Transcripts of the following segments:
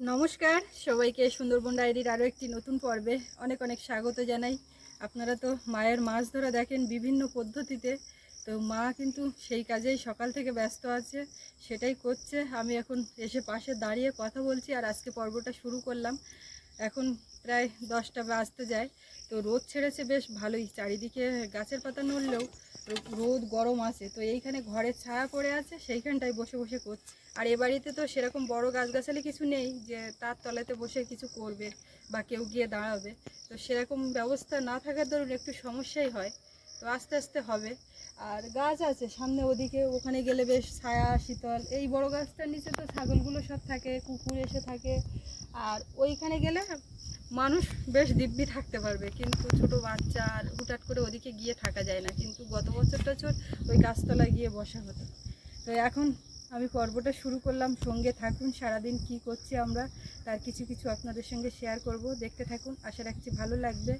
নমস্কার, সবাইকে সুন্দরবন ডায়েরির আরও একটি নতুন পর্বে অনেক অনেক স্বাগত জানাই। আপনারা তো মায়ের মাছ ধরা দেখেন বিভিন্ন পদ্ধতিতে, তো মা কিন্তু সেই কাজেই সকাল থেকে ব্যস্ত আছে, সেটাই করছে। আমি এখন এসে পাশে দাঁড়িয়ে কথা বলছি আর আজকে পর্বটা শুরু করলাম। এখন প্রায় দশটা বাজতে যায়। তো রোদ ছেড়েছে বেশ ভালোই। চারিদিকে গাছের পাতা নড়লেও রোদ গরম আছে। তো এইখানে ঘরের ছায়া পড়ে আছে, সেইখানটায় বসে বসে করছে। আর এ বাড়িতে তো সেরকম বড় গাছগাছালি কিছু নেই যে তার তলাতে বসে কিছু করবে বা কেউ গিয়ে দাঁড়াবে। তো সেরকম ব্যবস্থা না থাকার দরুন একটু সমস্যাই হয়। তো আস্তে আস্তে হবে। আর গাছ আছে সামনে ওদিকে, ওখানে গেলে বেশ ছায়া, শীতল। এই বড় গাছটার নিচে তো ছাগলগুলো সব থাকে, কুকুর এসে থাকে। আর ওইখানে গেলে মানুষ বেশ দিব্যি থাকতে পারবে, কিন্তু ছোট বাচ্চা আর হুটাট করে ওদিকে গিয়ে থাকা যায় না। কিন্তু গত বছর টছর ওই গাছতলায় গিয়ে বসা হতো। তো এখন আমি পর্বটা শুরু করলাম, সঙ্গে থাকুন, সারাদিন কি করছি আমরা, তার কিছু কিছু আপনাদের সঙ্গে শেয়ার করব, দেখতে থাকুন, আশা রাখছি ভালো লাগবে।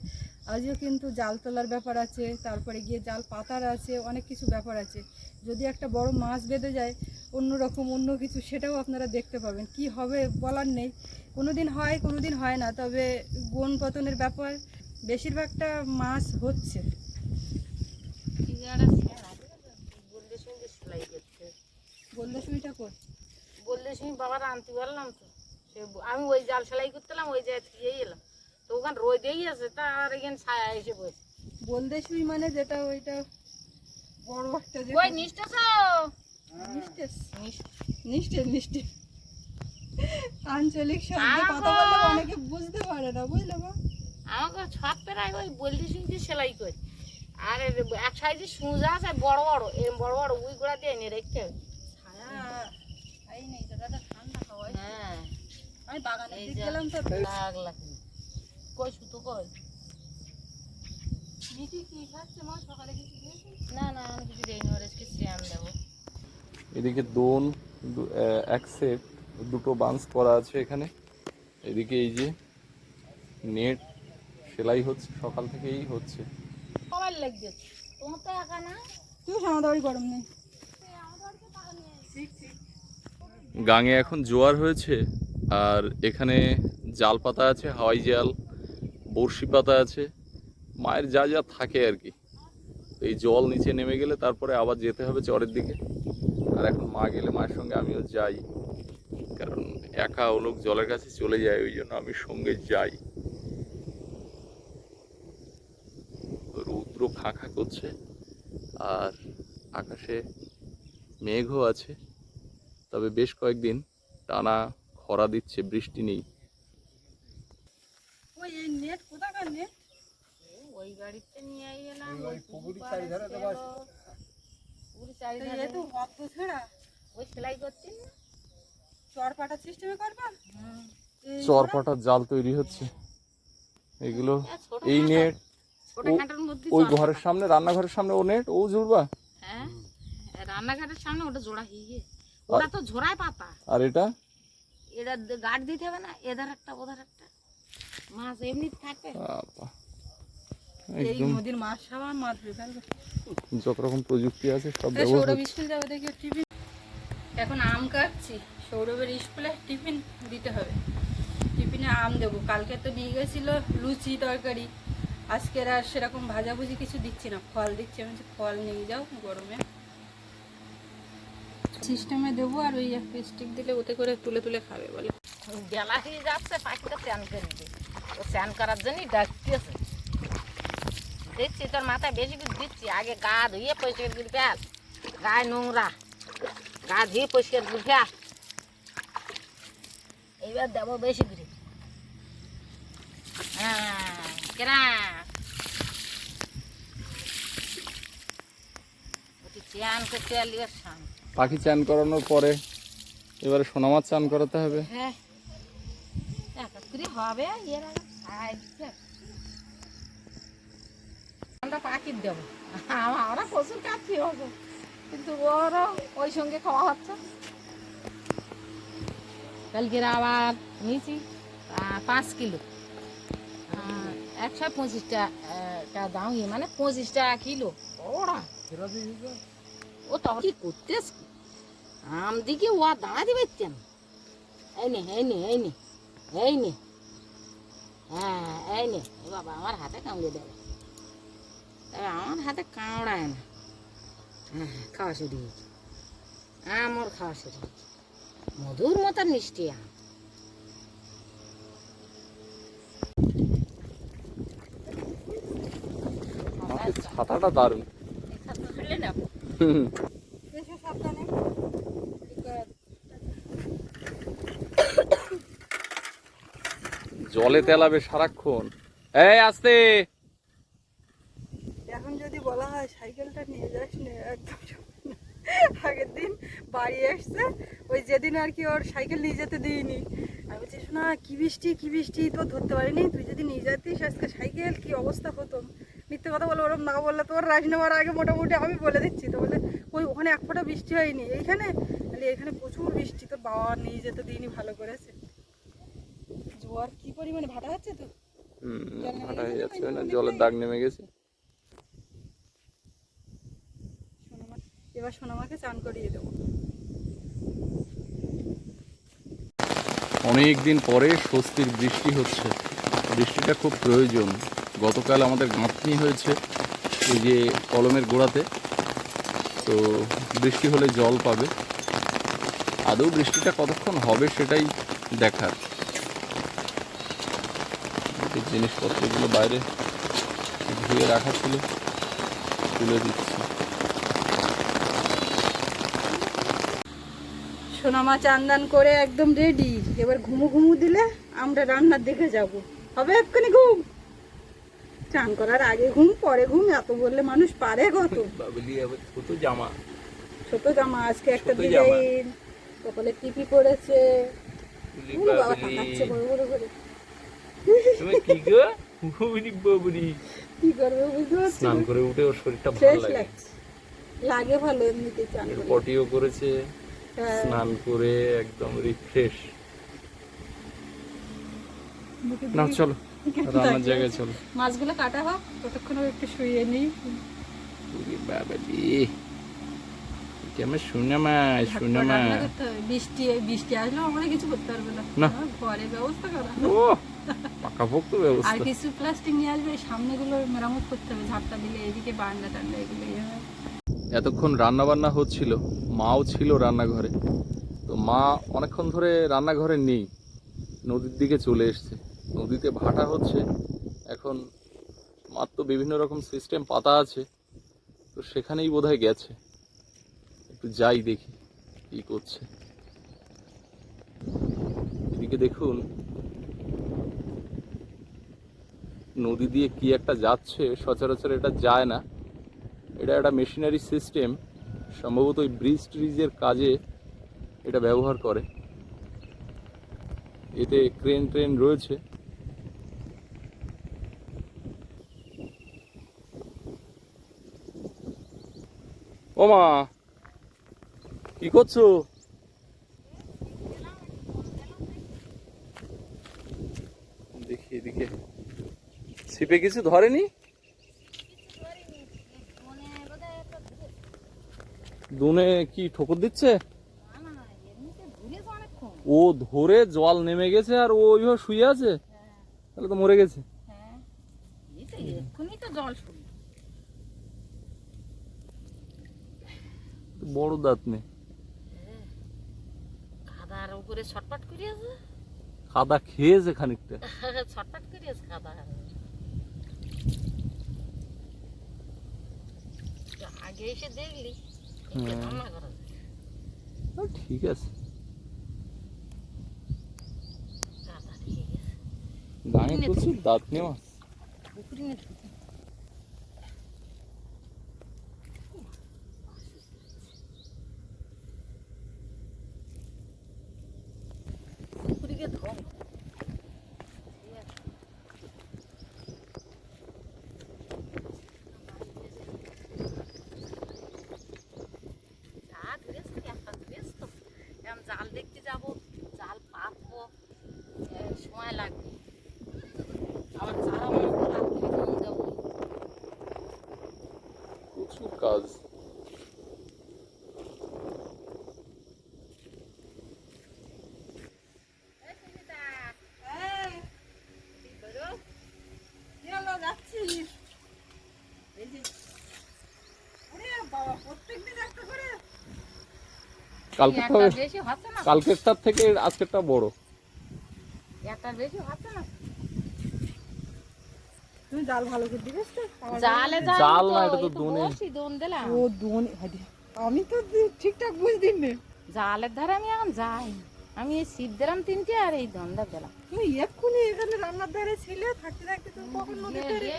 আজও কিন্তু জাল তোলার ব্যাপার আছে, তারপরে গিয়ে জাল পাতার আছে, অনেক কিছু ব্যাপার আছে। যদি একটা বড় মাছ বেঁধে যায়, অন্য রকম অন্য কিছু, সেটাও আপনারা দেখতে পাবেন। কি হবে বলার নেই। কোনো দিন হয় কোনো দিন হয় না, তবে গুণ পতনের ব্যাপার, বেশিরভাগটা মাছ হচ্ছে বললে শুনতে সেলাই করতে বললে কর বাবার আনতে পারলাম তো। সে আমি ওই জাল সেলাই করতেলাম ওই জায়গা থেকে এলাম। তো ওখানে রোদেই আছে তা আর এখানে ছায়া এসে বসে। বলদে সুই মানে যেটা ওইটা বড় একটা যে ওই নিষ্ঠেছ আঞ্চলিক শব্দে কথা বললে অনেকে বুঝতে পারে না বুঝলে মা? আমাকে ছট পেরাই ওই বললে শুনতে সেলাই করি। আর এক সাইডে সুজা আছে বড় বড় এরম বড় বড় উই গোড়া দিয়ে এনে রাখতে হবে ছায়া এই নেই জায়গাটা ঠান্ডা হাওয়ায় হ্যাঁ আমি বাগানে গেলাম তো। লাগ লাগবে কই সুতো কই? কি এদিকে দোন দু- এক সেট দুটো বান্স করা আছে এখানে। এদিকে এই যে নেট সেলাই হচ্ছে সকাল থেকেই হচ্ছে। কমার লাগবে। তোমার তো একা না? তুই আমাদের গরম নেই। গাঙে এখন জোয়ার হয়েছে। আর এখানে জাল পাতা আছে, হাওয়াই জাল, বড়শি পাতা আছে। মায়ের যা যা থাকে আর কি। এই জল নিচে নেমে গেলে তারপরে আবার যেতে হবে চরের দিকে। আর এখন মা গেলে মায়ের সঙ্গে আমিও যাই। কারণ একা ও লোক জলের কাছে চলে যায়, ওই জন্য আমি সঙ্গে যাই। রৌদ্র খাঁ খাঁ করছে, আর আকাশে মেঘও আছে। তবে বেশ কয়েকদিন টানা খরা দিচ্ছে বৃষ্টি নেই। চরপাটার জাল তৈরি হচ্ছে। এগুলো এই নেট মধ্যে ওই ঘরের সামনে রান্নাঘরের সামনে ও নেট ও জুড়বা? হ্যাঁ রান্নাঘাটের সামনে ওটা জোড়া হিয়ে ওটা তো ঝোড়ায় পাতা। আর এটা? গার্ড দিতে হবে না একটা একটা। মাছ এমনি থাকবে এই নদীর মাছ সাবা মাছ ফেলবে যত রকম প্রযুক্তি আছে সব সৌরভ স্কুল যাবে দেখি টিফিন। এখন আম কাটছি সৌরভের স্কুলে টিফিন দিতে হবে। টিফিনে আম দেবো। কালকে তো নিয়ে গেছিল লুচি তরকারি। আজকের আর সেরকম ভাজাভুজি কিছু দিচ্ছি না। ফল দিচ্ছি। আমি বলছি, ফল নিয়ে যাও গরমে। সিস্টেমে দেবো আর ওই একটা স্টিক দিলে ওতে করে তুলে তুলে খাবে বলে। বেলা হয়ে যাচ্ছে, পাখিটা স্নান করে ও স্নান করার জন্যই ডাকতেছে। দেখছি তোর মাথায় বেশি করে দিচ্ছি। আগে গা ধুয়ে পরিষ্কার করে ফেল। গায়ে নোংরা। গা ধুয়ে পরিষ্কার করে ফেল। এইবার দেবো বেশি করে। হ্যাঁ কেনা চান করতে আলি শান পাখি চান করানোর পরে এবারে সোনা মাছ চান করাতে হবে। হ্যাঁ ওই সঙ্গে খাওয়া কালকের আবার পাঁচ কিলো। একশো পঁচিশ টাকা দাম ইয়ে মানে পঁচিশ টাকা কিলো। ওরা। ও তখন কি করতেস আম দিকে ও দাঁড়া দিবে এই নে এই নে এই নে এই নে। হ্যাঁ এই নে। বাবা, আমার হাতে কামড়ে দেবে তবে আমার হাতে কামড়ায় না। হ্যাঁ খাওয়া শুরু হয়েছে। আমার খাওয়া শুরু হয়েছে। মধুর মতো মিষ্টি আম। ছাতাটা দারুণ। জলে তেলাবে সারাক্ষণ। এই আসতে। এখন যদি বলা হয় সাইকেলটা নিয়ে যাস নে একদম আগের দিন বাড়ি এসছে ওই যেদিন আর কি ওর সাইকেল নিয়ে যেতে দিইনি। আমি বলছি শোনা কি বৃষ্টি কি বৃষ্টি? তো ধরতে পারিনি। তুই যদি নিয়ে যেতিস আজকে সাইকেল কি অবস্থা হতো মিথ্যে কথা বলে ওরম না বললে তোর রাজ নেওয়ার আগে মোটামুটি আমি বলে দিচ্ছি। তো বলে ওই ওখানে এক ফোঁটা বৃষ্টি হয়নি। এইখানে? বলে এখানে প্রচুর বৃষ্টি। তোর বাবা নিয়ে যেতে দিইনি ভালো করেছে। জোয়ার কি পরিমাণে? ভাটা হচ্ছে তো? ভাটা হয়ে যাচ্ছে না? জলের দাগ নেমে গেছে। এবার সোনামাকে চান করিয়ে দেবো। অনেক দিন পরে স্বস্তির বৃষ্টি হচ্ছে। বৃষ্টিটা খুব প্রয়োজন। গতকাল আমাদের গাঁথনি হয়েছে এই যে কলমের গোড়াতে। তো বৃষ্টি হলে জল পাবে। আদৌ বৃষ্টিটা কতক্ষণ হবে সেটাই দেখার। জিনিসপত্রগুলো বাইরে ধুয়ে রাখা ছিল, তুলে দিচ্ছি। সোনামা চান্দান করে একদম রেডি এবার ঘুমু ঘুমু দিলে আমরা রান্নার দেখে যাব। হবে এক্ষুনি চান করার আগে ঘুম পরে ঘুম এত বললে মানুষ পারে কত? ছোট জামা। ছোট জামা আজকে একটা ডিজাইন কপালে টিপি পড়েছে। করে। স্নান উঠে ওর শরীরটা ভালো লাগে। ভালো এমনিতে চান পটিও করেছে। হ্যাঁ, স্নান করে একদম রিফ্রেশ না চলো। রান্নার জায়গায় চলো। মাছগুলো কাটা হোক ততক্ষণ একটু শুয়ে নিই। শুনে শুনে। বৃষ্টি বৃষ্টি আসলেও আমরা কিছু করতে পারবে না। না। ঘরে ব্যবস্থা করা। ও পাকাপোক্ত আর ব্যবস্থা। কিছু প্লাস্টিক নিয়ে আসবে সামনেগুলো মেরামত করতে হবে ঝাপটা দিলে এদিকে বারান্দা টান্ডা এগুলো ইয়ে এতক্ষণ রান্না বান্না হচ্ছিল মাও ছিল রান্নাঘরে। তো মা অনেকক্ষণ ধরে রান্নাঘরে নেই নদীর দিকে চলে এসছে। নদীতে ভাটা হচ্ছে। এখন মাত্র বিভিন্ন রকম সিস্টেম পাতা আছে, তো সেখানেই বোধহয় গেছে। একটু যাই দেখি কি করছে। এদিকে দেখুন, নদী দিয়ে কি একটা যাচ্ছে, সচরাচর এটা যায় না। এটা একটা মেশিনারি সিস্টেম সম্ভবত ওই ব্রিজ ট্রিজের কাজে এটা ব্যবহার করে। এতে ক্রেন ট্রেন রয়েছে। ও মা, কি করছ? দেখি, এদিকে। ছিপে কিছু ধরেনি? দুনে কি ঠোকর দিচ্ছে? ও ধরে জল নেমে গেছে আর ও ওইভাবে শুয়ে আছে? তাহলে তো মরে গেছে। হ্যাঁ। বড় দাঁত নেই খাদার উপরে ছটপট করিয়েছে? কাদা খেয়েছে খানিকটা। ছটপট করিয়েছে খাদা। আগে এসে দেখলি। ও, ঠিক আছে। কাদা প্রচুর দাঁত নেওয়া। একটা ধরেছে জাল দেখতে যাব জাল পাতবো সময় লাগবে আবার জল দেবো প্রচুর কাজ এই সুমিতা, কালকেরটা একটা বেশি হচ্ছে না? কালকেরটার থেকে আজকেরটা বড়। একটা বেশি হচ্ছে না? তুমি জাল ভালো করে দিবে জালে জাল না, এটা তো দোনে। দোন দিলাম। ও দোন আমি তো ঠিকঠাক বুঝদিন নে। জালের ধারে আমি এখন যাই। আমি এই ছিপ দিলাম তিনটে আর এই দন্দা দিলাম। তুমি এক্ষুনি এখানে রান্নার ধারে ছিলে থাকতে থাকতে তুমি কখন নদীর ধারে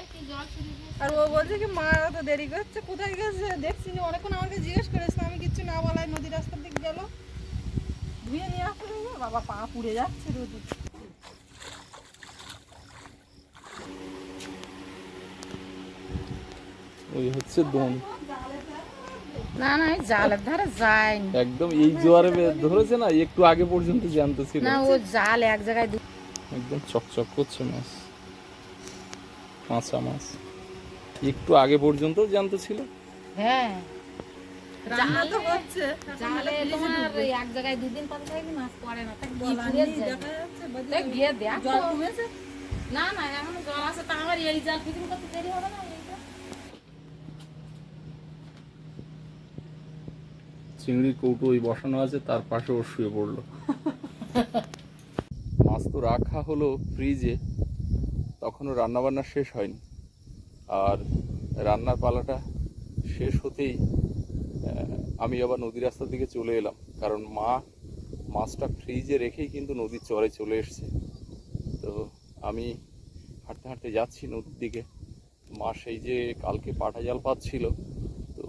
আর ও বলছে কি মা এত দেরি করছে কোথায় গেছে? দেখছি না অনেকক্ষণ আমাকে জিজ্ঞেস করেছে আমি কিচ্ছু না বলাই নদী রাস্তার দিক গেল। ধুয়ে নিয়ে আসলে না, বাবা পা পুড়ে যাচ্ছে রোদে। ওই হচ্ছে দোন। না না জালের ধারে যাইনি একদম এই জোয়ারে ধরেছে না একটু আগে পর্যন্ত জ্যান্ত ছিল। না ও জাল এক জায়গায় একদম চকচক করছে মাছ। কাঁচা মাছ। একটু আগে পর্যন্ত জ্যান্ত ছিল। হ্যাঁ। রান্না তো হচ্ছে। জালে তোমার এক জায়গায় দুদিন পর থাকলে মাছ পড়ে না তাই কি বলা ফুরিয়ে নেই, যায়। দেখা যাচ্ছে বাদে গিয়ে দেখো জল কমেছে না না এখন জল আছে তা আমার এই জাল ফিটিং করতে দেরি হবে না চিংড়ির কৌটো ওই বসানো আছে তার পাশে ওর শুয়ে পড়ল। মাছ তো রাখা হলো ফ্রিজে তখনও রান্নাবান্না শেষ হয়নি। আর রান্নার পালাটা শেষ হতেই আমি আবার নদী রাস্তার দিকে চলে এলাম। কারণ মা মাছটা ফ্রিজে রেখেই কিন্তু নদীর চরে চলে এসছে। তো আমি হাঁটতে হাঁটতে যাচ্ছি নদীর দিকে। মা সেই যে কালকে পাটা জাল পাচ্ছিল, তো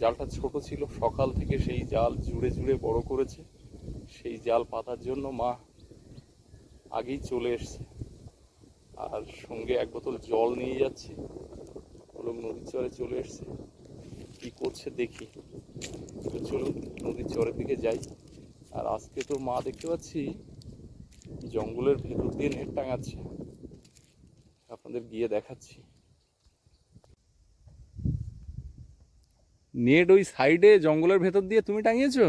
জালটা ছোট ছিল, সকাল থেকে সেই জাল জুড়ে জুড়ে বড় করেছে। সেই জাল পাতার জন্য মা আগেই চলে এসছে। আর সঙ্গে এক বোতল জল নিয়ে যাচ্ছি। লোক নদীর চরে চলে এসছে। কি করছে দেখি। তো চলুন, নদীর চরের দিকে যাই। আর আজকে তো মা দেখতে পাচ্ছি জঙ্গলের ভেতর দিয়ে নেট টাঙাচ্ছে। আপনাদের গিয়ে দেখাচ্ছি। নেট ওই সাইডে জঙ্গলের ভেতর দিয়ে তুমি টাঙিয়েছো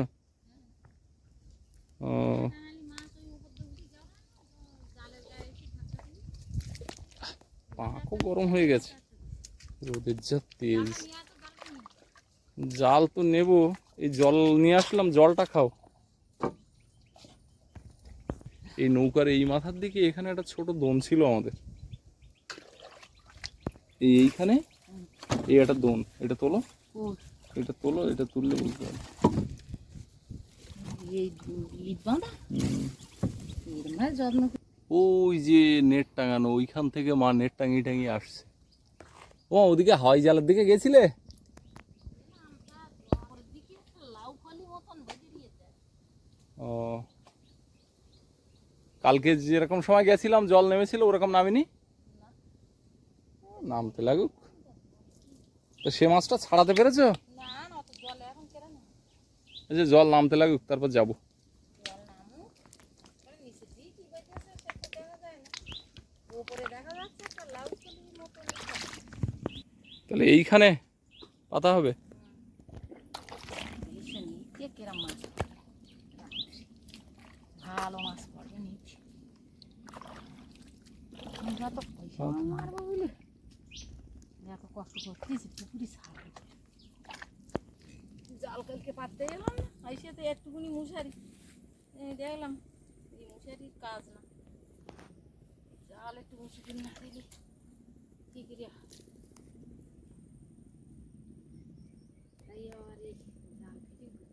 ও পাঁকও গরম হয়ে গেছে। রোদের যা তেজ জাল তো নেব। এই জল নিয়ে আসলাম জলটা খাও। এই নৌকার এই মাথার দিকে এখানে একটা ছোট দোন ছিল আমাদের। এই এইখানে? এই একটা দোন। এটা তোলো। এটা তোলো এটা তুললে বুঝতে পারবে। মানে যত্ন ওই যে নেট টাঙানো ওইখান থেকে মা নেট টাঙিয়ে টাঙিয়ে আসছে। ও ওদিকে হাওয়াই জালের দিকে গেছিলে? ও। কালকে যেরকম সময় গেছিলাম জল নেমেছিল ওরকম নামিনি? নামতে লাগুক। তো সে মাছটা ছাড়াতে পেরেছ? যে জল নামতে লাগুক তারপর যাব জল নামুক তাহলে নিচে দিয়ে কি বাইতেছে সেটা দেখা যায় না উপরে দেখা যাচ্ছে একটা লাউ কলির মতো লেখা। তাহলে এইখানে পাতা হবে? ভালো মাছ পড়বে এত কষ্ট জাল কালকে গেলাম মশারি দেখলাম এই মশারির কাজ না জাল একটু মশারি না দিলে কি করে হয়? তাই আবার এই জাল ফিটিং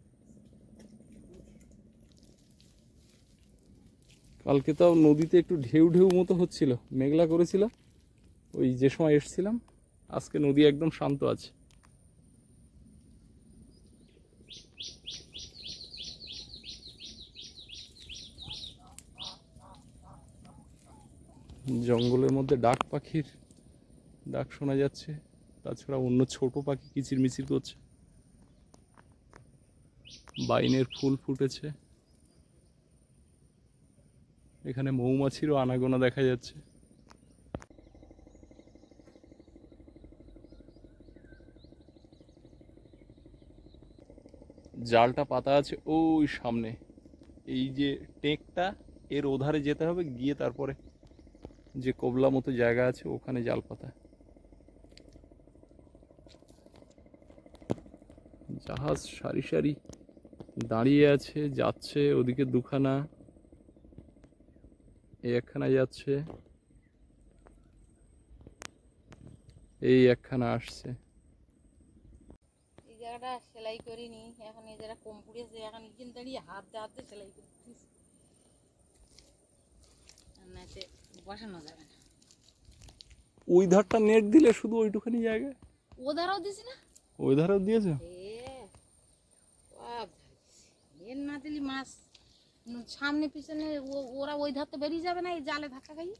কালকে তাও নদীতে একটু ঢেউ ঢেউ মতো হচ্ছিল, মেঘলা করেছিল। ওই যে সময় এসছিলাম, আজকে নদী একদম শান্ত আছে। জঙ্গলের মধ্যে ডাক পাখির ডাক শোনা যাচ্ছে, তাছাড়া অন্য ছোট পাখি কিচিরমিচির করছে। বাইনের ফুল ফুটেছে। এখানে মৌমাছিরও আনাগোনা দেখা যাচ্ছে। জালটা পাতা আছে ওই সামনে। এই যে টেকটা, এর ওধারে যেতে হবে, গিয়ে তারপরে যে কোবলা মতো জায়গা আছে, ওখানে জাল পাতা। জাহাজ সারি সারি দাঁড়িয়ে আছে, যাচ্ছে ওদিকে দুখানা। একখানা যাচ্ছে। এই একখানা আসছে। এই জায়গাটা সেলাই করিনি এখন এই জায়গাটা কম পড়েছে এখন এখানে দাঁড়িয়ে হাত দিয়ে হাত সেলাই করতেছি। বসানো যাবে না। ওই ধারটা নেট দিলে শুধু ওইটুখানি জায়গায় ও ধারাও দিছি না? ওই ধারেও দিয়েছে? এ না দিলি মাছ সামনে পিছনে ও- ওরা ওই ধার তো বেরিয়ে যাবে না এই জালে ধাক্কা খাই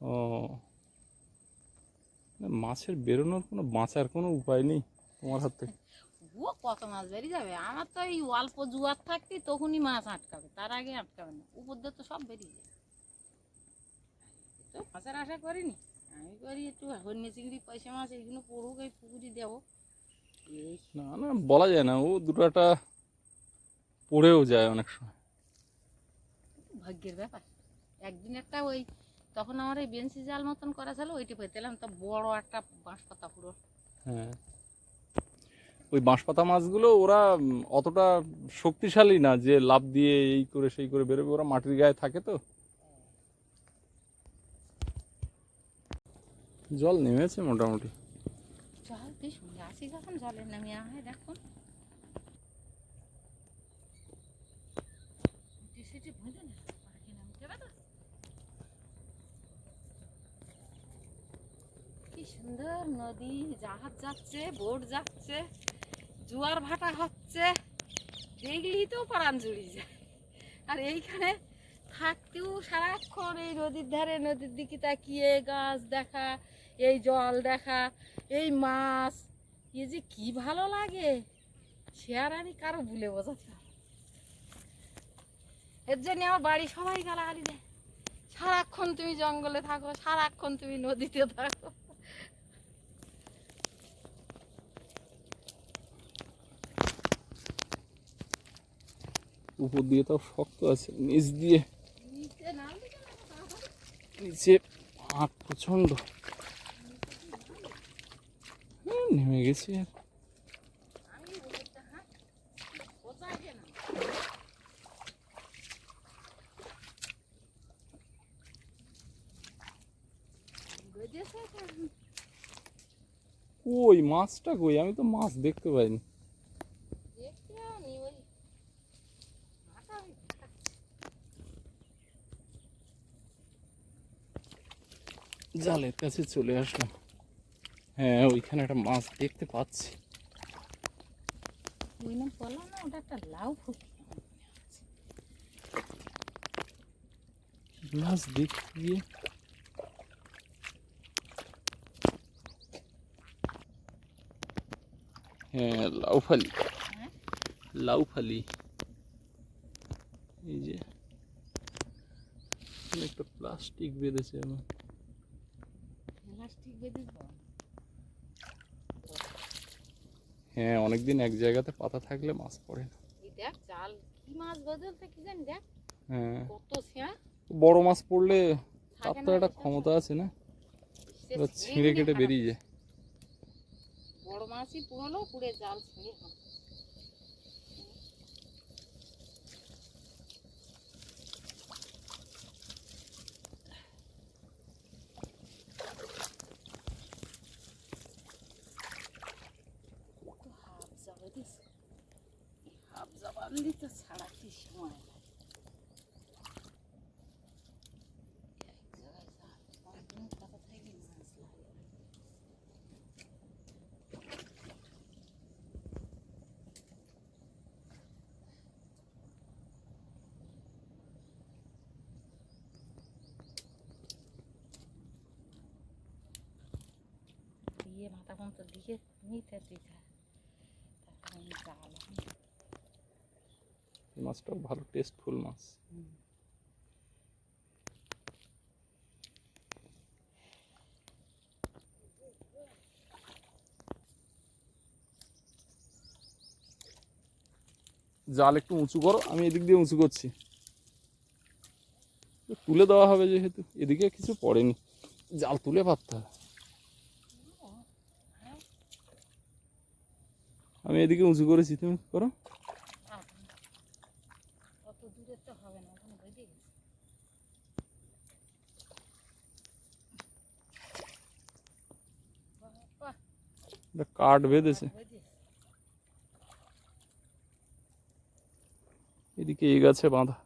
ও। মাছের বেরোনোর কোনো বাঁচার কোনো উপায় নেই তোমার হাত? থেকে ও কত মাছ বেরিয়ে যাবে? আমার তো এই অল্প জুয়ার থাকতে তখনই মাছ আটকাবে তার আগে আটকাবে না। উপর দিয়ে তো সব বেরিয়ে যায়। তো মাছের আশা করিনি। আমি করি একটু হন্যে চিংড়ি পয়সা মাছ এইগুলো পড়ুক এই পুকুরি দেবো। না না বলা যায় না ও দুটোটা পড়েও যায় অনেক সময়। ভাগ্যের ব্যাপার। একদিন একটা ওই তখন আমার এই বেঞ্চি জাল মতন করা ছিল ওইটি পেতেলাম। তো বড় একটা বাঁশ পাতা পুরো। হ্যাঁ। ওই বাঁশপাতা মাছগুলো ওরা অতটা শক্তিশালী না যে লাভ দিয়ে এই করে সেই করে বেরোবে। ওরা মাটির গায়ে থাকে তো। জল নেমেছে মোটামুটি। জল বেশ আসি যখন জলের নামিয়ে দেখুন সেটি বুঝে না পাখি নামতে পারে তো? কি সুন্দর, নদী জাহাজ যাচ্ছে, বোট যাচ্ছে, জোয়ার ভাটা হচ্ছে। দেখলেই তো প্রাণ জুড়ি যায়। আর এইখানে থাকতেও সারাক্ষণ এই নদীর ধারে, নদীর দিকে তাকিয়ে গাছ দেখা, এই জল দেখা, এই মাছ। এ যে কি ভালো লাগে। সে আর আমি কারও ভুলে বোঝাতে পারব। এর জন্য আমার বাড়ি সবাই গালাগালি দেয়। সারাক্ষণ তুমি জঙ্গলে থাকো, সারাক্ষণ তুমি নদীতে থাকো। উপর দিয়ে তাও শক্ত আছে নিচ দিয়ে। নিচে প্রচণ্ড। হ্যাঁ, নেমে গেছি। আর। কই মাছটা কই? আমি তো মাছ দেখতে পাইনি দেখতে আমি ওই মাথা আমি জালের কাছে চলে আসলাম। হ্যাঁ ওইখানে একটা মাছ দেখতে পাচ্ছি। লাউ মাছ দেখতে। গিয়ে হ্যাঁ লাউফালি হ্যাঁ? লাউফালি এই যে একটা প্লাস্টিক বেঁধেছে আমার। হ্যাঁ অনেকদিন এক জায়গাতে পাতা থাকলে মাছ পড়ে না। দেখ জাল কি মাছ বদলতে কি জানি দেখ। হ্যাঁ। কত বড় মাছ পড়লে তার তো একটা ক্ষমতা আছে না? ছিঁড়ে কেটে বেরিয়ে যায়। বড় মাছই পুরোলো পুড়ে জাল ছিঁড়ে খায়। কত হাফ জাবা দিছে। এই আনলি তো সময় লাগে। এক জায়গায় জাল, অনেকদিন পাতা থাকলে মাছ লাগে। দিয়ে মাথা পর্যন্ত দিয়ে নিতে দিতে হয়। তারপরে আমি জাল আনি। এই মাছটাও ভালো টেস্টফুল মাছ। জাল একটু উঁচু করো, আমি এদিক দিয়ে উঁচু করছি। তুলে দেওয়া হবে যেহেতু, এদিকে কিছু পড়েনি। জাল তুলে পারতে হবে। আমি এদিকে উঁচু করেছি, তুমি করো আপনি এটা কাঠ বেঁধেছে এদিকে এই গাছে বাঁধা।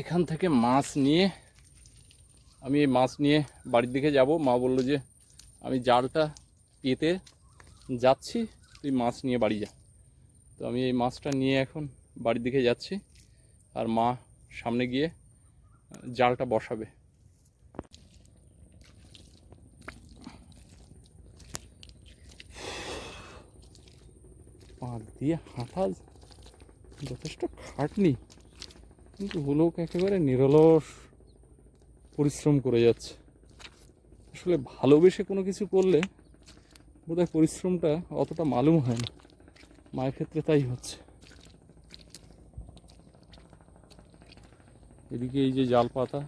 এখান থেকে মাছ নিয়ে আমি এই মাছ নিয়ে বাড়ির দিকে যাব। মা বলল যে, আমি জালটা পেতে যাচ্ছি, তুই মাছ নিয়ে বাড়ি যা। তো আমি এই মাছটা নিয়ে এখন বাড়ির দিকে যাচ্ছি আর মা সামনে গিয়ে জালটা বসাবে। পাক দিয়ে হাঁটা যথেষ্ট খাটনি, কিন্তু হলেও একেবারে নিরলস পরিশ্রম করে যাচ্ছে। আসলে ভালোবেসে কোনো কিছু করলে বোধহয় পরিশ্রমটা অতটা মালুম হয় না। মায়ের ক্ষেত্রে তাই হচ্ছে। এদিকে এই যে জাল পাতা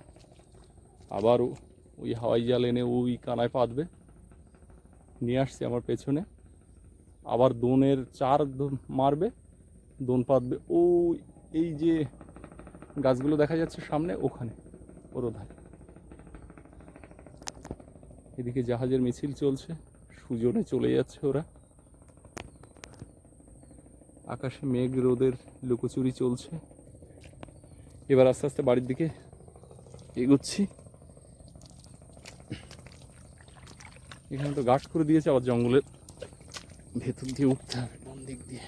আবার ও- ওই হাওয়াই জাল এনে ওই কানায় পাতবে। নিয়ে আসছে আমার পেছনে। আবার দোনের চার মারবে, দোন পাতবে। ও, এই যে গাছগুলো দেখা যাচ্ছে সামনে, ওখানে, ওর ধারে এদিকে জাহাজের মিছিল চলছে, সুজনে চলে যাচ্ছে ওরা। আকাশে মেঘ, রোদের লুকোচুরি চলছে। এবার আস্তে আস্তে বাড়ির দিকে এগোচ্ছি। এখানে তো গাছ করে দিয়েছে আবার জঙ্গলের ভেতর দিয়ে উঠতে হবে কোন দিক দিয়ে